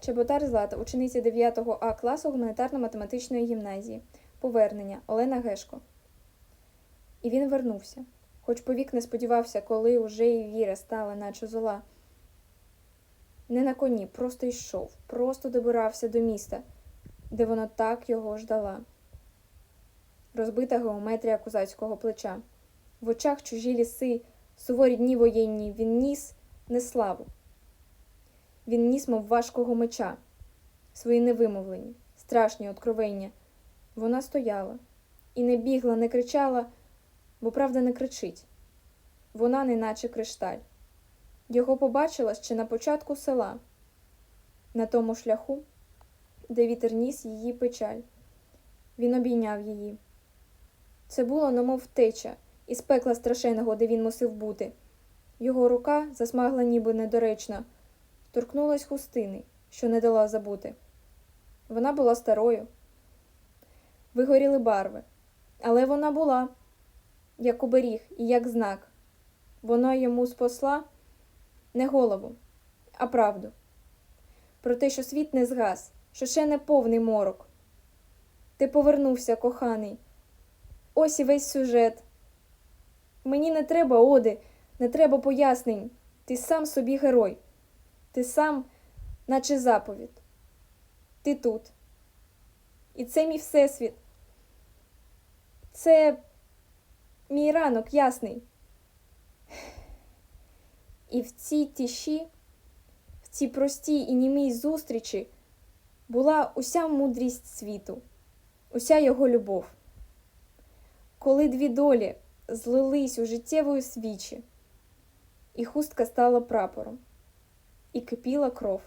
Чеботар Злата, учениця 9 А класу гуманітарно-математичної гімназії. Повернення Олена Гешко. І він вернувся, хоч повік не сподівався, коли уже і віра стала, наче зола. Не на коні, просто йшов, просто добирався до міста, де воно так його ждала. Розбита геометрія козацького плеча. В очах чужі ліси, суворі дні воєнні, він ніс не славу. Він ніс, мов важкого меча, свої невимовлені, страшні откровення. Вона стояла і не бігла, не кричала, бо правда не кричить. Вона неначе кришталь. Його побачила ще на початку села, на тому шляху, де вітер ніс її печаль. Він обійняв її. Це було, немов теча, із пекла страшенного, де він мусив бути. Його рука, засмагла ніби недоречно, торкнулась хустини, що не дала забути. Вона була старою. Вигоріли барви, але вона була, як оберіг і як знак. Вона йому спасла не голову, а правду. Про те, що світ не згас, що ще не повний морок. Ти повернувся, коханий. Ось і весь сюжет. Мені не треба оди, не треба пояснень. Ти сам собі герой. Ти сам, наче заповідь. Ти тут. І це мій всесвіт. Це мій ранок ясний. І в цій тиші, в цій простій і німій зустрічі була уся мудрість світу, уся його любов. Коли дві долі злились у життєвої свічі, і хустка стала прапором, і кипіла кров.